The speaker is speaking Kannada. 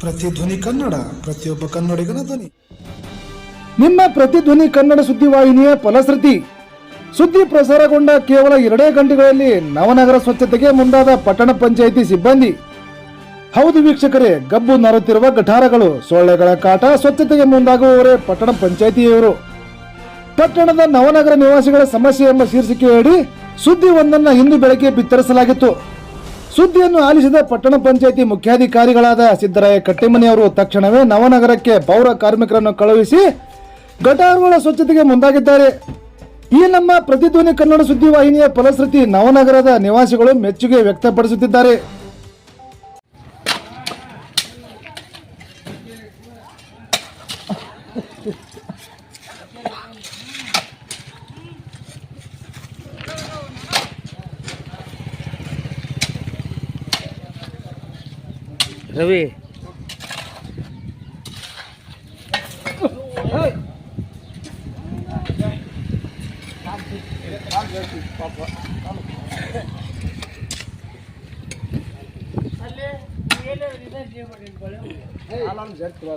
ಪ್ರತಿಧ್ವನಿ ಕನ್ನಡ, ಪ್ರತಿಯೊಬ್ಬ ಕನ್ನಡಿಗನ ಧ್ವನಿ. ನಿಮ್ಮ ಪ್ರತಿಧ್ವನಿ ಕನ್ನಡ ಸುದ್ದಿವಾಹಿನಿಯ ಫಲಶ್ರುತಿ. ಸುದ್ದಿ ಪ್ರಸಾರಗೊಂಡ ಕೇವಲ ಎರಡೇ ಗಂಟೆಗಳಲ್ಲಿ ನವನಗರ ಸ್ವಚ್ಛತೆಗೆ ಮುಂದಾದ ಪಟ್ಟಣ ಪಂಚಾಯಿತಿ ಸಿಬ್ಬಂದಿ. ಹೌದು ವೀಕ್ಷಕರೇ, ಗಬ್ಬು ನರುತ್ತಿರುವ ಗಠಾರಗಳು ಸೊಳ್ಳೆಗಳ ಕಾಟ ಸ್ವಚ್ಛತೆಗೆ ಮುಂದಾಗುವವರೇ ಪಟ್ಟಣ ಪಂಚಾಯಿತಿಯವರು. ಪಟ್ಟಣದ ನವನಗರ ನಿವಾಸಿಗಳ ಸಮಸ್ಯೆ ಎಂಬ ಶೀರ್ಷಿಕೆಯಡಿ ಸುದ್ದಿ ಒಂದನ್ನ ಇಂದು ಬೆಳಗ್ಗೆ ಬಿತ್ತರಿಸಲಾಗಿತ್ತು. ಸುದ್ದಿಯನ್ನು ಆಲಿಸಿದ ಪಟ್ಟಣ ಪಂಚಾಯಿತಿ ಮುಖ್ಯಾಧಿಕಾರಿಗಳಾದ ಸಿದ್ದರಾಯ ಕಟ್ಟಿಮನಿ ಅವರು ತಕ್ಷಣವೇ ನವನಗರಕ್ಕೆ ಪೌರ ಕಾರ್ಮಿಕರನ್ನು ಕಳುಹಿಸಿ ಗಟಾರುಗಳ ಸ್ವಚ್ಛತೆಗೆ ಮುಂದಾಗಿದ್ದಾರೆ. ಈ ನಮ್ಮ ಪ್ರತಿಧ್ವನಿ ಕನ್ನಡ ಸುದ್ದಿವಾಹಿನಿಯ ಫಲಶ್ರುತಿ ನವನಗರದ ನಿವಾಸಿಗಳು ಮೆಚ್ಚುಗೆ ವ್ಯಕ್ತಪಡಿಸುತ್ತಿದ್ದಾರೆ. রবি। আলাম জেট করা